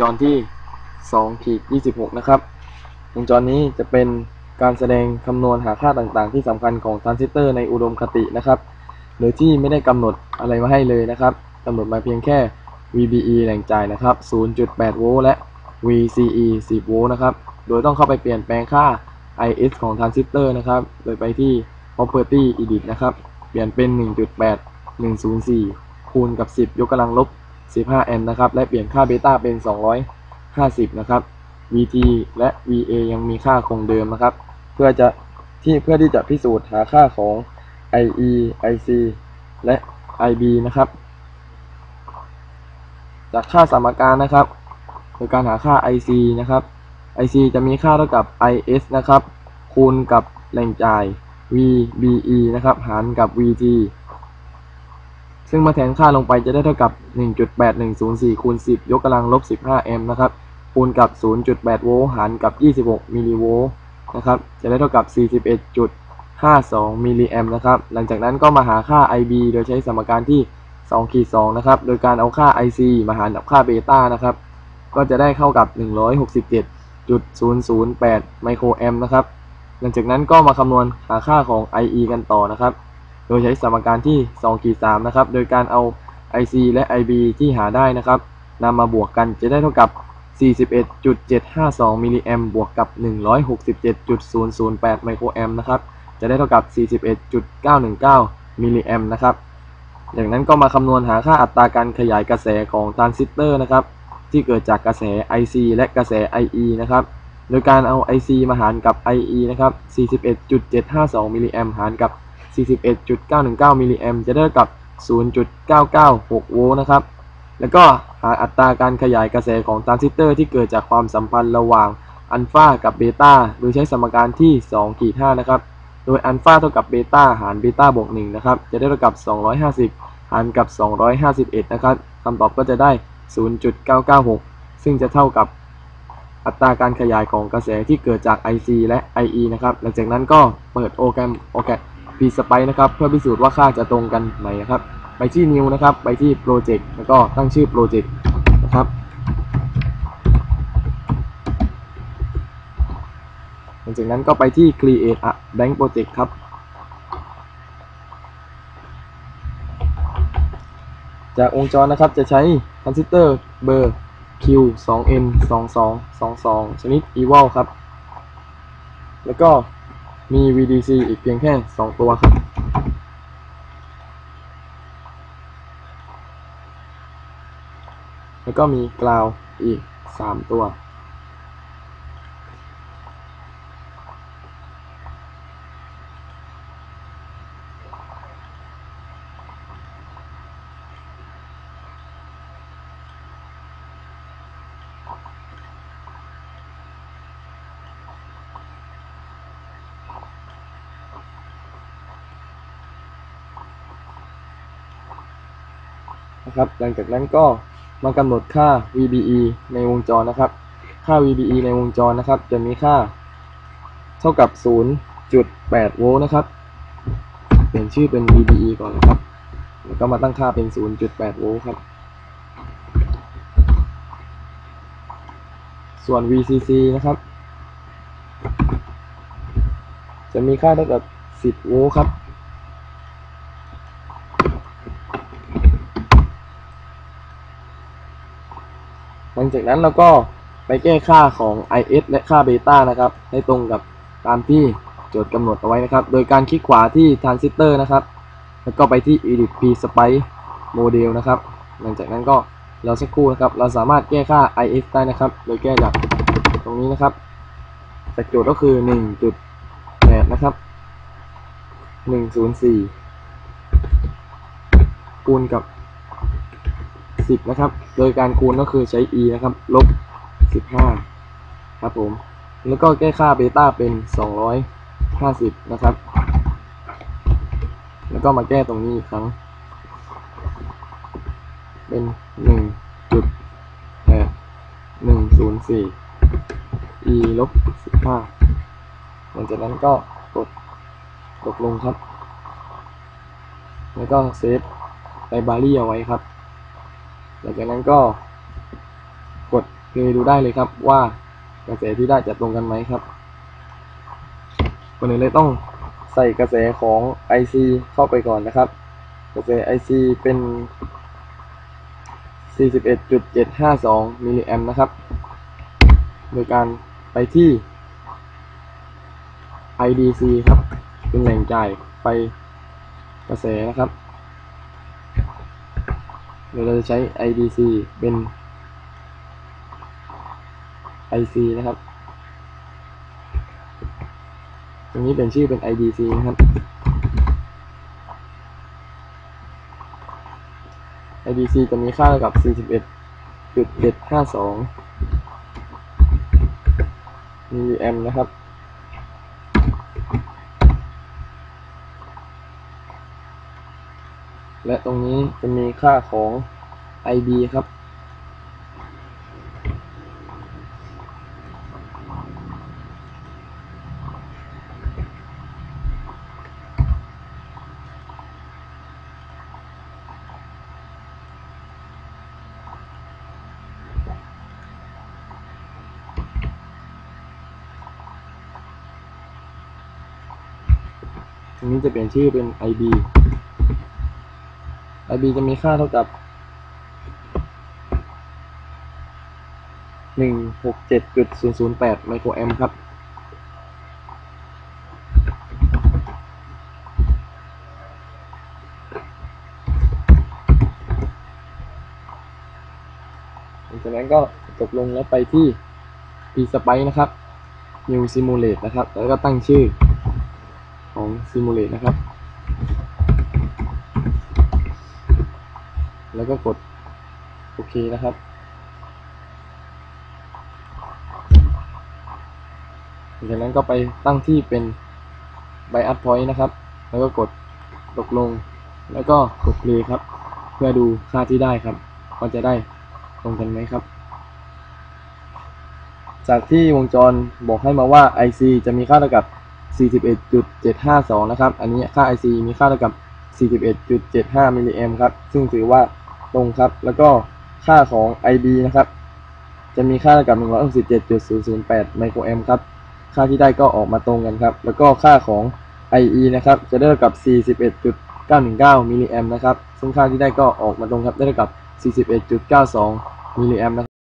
จรที่2ขีด26 นะครับ วงจรนี้จะเป็นการแสดงคำนวณหาค่าต่างๆ ที่สำคัญของทรานซิสเตอร์ในอุดมคตินะครับ โดยที่ไม่ได้กำหนดอะไรมาให้เลยนะครับกำหนดมาเพียงแค่ VBE แหล่งจ่ายนะครับ 0.8 โวลต์และ VCE 10 โวลต์นะครับ โดยต้องเข้าไปเปลี่ยนแปลงค่า IS ของทรานซิสเตอร์นะครับ โดยไปที่ Property Edit นะครับ เปลี่ยนเป็น 1.8 104 คูณกับ 10 ยกกำลังลบ 15 แอมป์นะครับ และเปลี่ยนค่าเบต้าเป็น 250 นะครับ VT และ VA ยังมีค่าคงเดิมนะครับ เพื่อจะที่เพื่อที่จะพิสูจน์หาค่าของ IE IC และ IB นะครับ จากค่าสมการนะครับโดยการหาค่า IC นะครับ IC จะมีค่าเท่ากับ IS นะครับ คูณกับแรงจ่าย VBE นะครับ หารกับ VT ซึ่งมาแทนค่าลงไปจะได้เท่ากับ 1.8104คูณ10 ยกกำลังลบ 15 แอมป์นะครับ คูณกับ 0.8 โวลต์หารกับ 26 มิลลิโวลต์นะครับ จะได้เท่ากับ 41.52 มิลลิแอมป์นะครับ หลังจากนั้นก็มาหาค่า IB โดยใช้สมการที่2ขีด2นะครับ โดยการเอาค่า IC มาหารกับค่าเบต้านะครับ ก็จะได้เข้ากับ 167.008 ไมโครแอมป์นะครับ หลังจากนั้นก็มาคำนวณหาค่าของ IE กันต่อนะครับ โดยใช้สมการที่2ขีด3นะครับ โดยการเอา IC และ IB ที่หาได้นะครับนำมาบวกกันจะได้เท่ากับ 41.752มิลลิแอมบวกกับ 167.008ไมโครแอมนะครับ จะได้เท่ากับ 41.919มิลลิแอมนะครับจากนั้นก็มาคำนวณหาค่าอัตราการขยายกระแสของทรานซิสเตอร์นะครับ ที่เกิดจากกระแส IC และกระแส IE นะครับ โดยการเอา IC มาหารกับ IE นะครับ 41.752มิลลิแอมหารกับ 41.919 มิลลิแอมป์จะได้กับ 0.996 โวลต์นะครับ แล้วก็หาอัตราการขยายกระแสของทรานซิสเตอร์ที่เกิดจากความสัมพันธ์ระหว่างอัลฟากับเบต้าโดยใช้สมการที่2ขีด5นะครับ โดยอัลฟาเท่ากับเบต้าหารเบต้าบวก1นะครับ จะได้เท่ากับ 250 หารกับ 251 นะครับคำตอบก็จะได้ 0.996 ซึ่งจะเท่ากับอัตราการขยายของกระแสที่เกิดจาก IC และ IE นะครับ หลังจากนั้นก็เปิดโปรแกรมโอ เคพีสไปนะครับ เพื่อพิสูจน์ว่าค่าจะตรงกันไหมนะครับ ไปที่ New นะครับ ไปที่ Project แล้วก็ตั้งชื่อ Project นะครับหลังจากนั้นก็ไปที่ Create a Bank Project ครับ จากวงจรนะครับจะใช้ทรานซิสเตอร์เบอร์ Q 2 N 2 2 2 2ชนิด Eval ครับ แล้วก็ มี VDC อีกเพียงแค่ 2 ตัวครับ แล้วก็มีกราวอีก 3 ตัว นะครับ หลังจากนั้นก็มากำหนดค่า VBE ในวงจรนะครับ ค่า VBE ในวงจรนะครับ จะมีค่า เท่ากับ 0.8 โวลต์นะครับ เปลี่ยนชื่อเป็น VBE ก่อนนะครับ แล้วก็มาตั้งค่าเป็น 0.8 โวลต์ครับ ส่วน VCC นะครับ จะมีค่าเท่ากับ 10 โวลต์ครับ ลังจากนั้นเราก็ไปแก้ค่าของ IS และค่าเบต้านะครับ ให้ตรงกับตามที่โจทย์กำหนดเอาไว้นะครับ โดยการคลิกขวาที่ทรานซิสเตอร์นะครับ แล้วก็ไปที่ Edit P Spice Model นะครับ หลังจากนั้นก็เราสักครู่นะครับ เราสามารถแก้ค่า IS ได้นะครับ โดยแก้จากตรงนี้นะครับจากโจทย์ก็คือ 1.8 นะครับ 104 คูณกับ 10 นะครับ โดยการคูณก็คือใช้ e นะครับ ลบ 15 ครับผม แล้วก็แก้ค่าเบต้าเป็น 250 นะครับ แล้วก็มาแก้ตรงนี้อีกครั้ง เป็น 1.8 104 e ลบ 15 หลังจากนั้นก็กดตกลงครับ แล้วก็เซฟไลบรารีเอาไว้ครับ หลังจากนั้นก็กดเพลยดูได้เลยครับว่ากระแสที่ได้จะตรงกันไหมครับก่อนอื่นเลยต้องใส่กระแสของ IC เข้าไปก่อนนะครับ กระแส IC เป็น 41.752มิลลิแอมนะครับ โดยการไปที่ IDC ครับ เป็นแหล่งจ่ายไฟกระแสนะครับ เดี๋ยวเราจะใช้ IDC เป็น IC นะครับ ตรงนี้เป็นชื่อเป็น IDC นะครับ IDC จะมีค่ากับ 41.752 มิลลิแอมนะครับ และตรงนี้จะมีค่าของ IB ครับ ตรงนี้จะเปลี่ยนชื่อเป็น IB IB จะมีค่าเท่ากับ167.008ไมโครแอมป์ครับหลังจากนั้นก็ตกลงแล้วไปที่ eSpice นะครับ New Simulate นะครับ แล้วก็ตั้งชื่อของ Simulate นะครับ แล้วก็กดโอเคนะครับ จากนั้นก็ไปตั้งที่เป็น Bias Point นะครับ แล้วก็กดตกลง แล้วก็กด play ครับ เพื่อดูค่าที่ได้ครับว่าจะได้ตรงกันไหมครับ จากที่วงจรบอกให้มาว่า IC จะมีค่าเท่ากับ 41.752 นะครับ อันนี้ค่า IC มีค่าเท่ากับ 41.75 มิลลิแอมครับ ซึ่งถือว่า ตรงครับ แล้วก็ค่าของ IB นะครับ จะมีค่าเท่ากับ167.008ไมโครแอมครับ ค่าที่ได้ก็ออกมาตรงกันครับ แล้วก็ค่าของ IE นะครับ จะได้เท่ากับ 41.919มิลลิแอมนะครับ ซึ่งค่าที่ได้ก็ออกมาตรงครับ ได้เท่ากับ 41.92มิลลิแอมนะครับ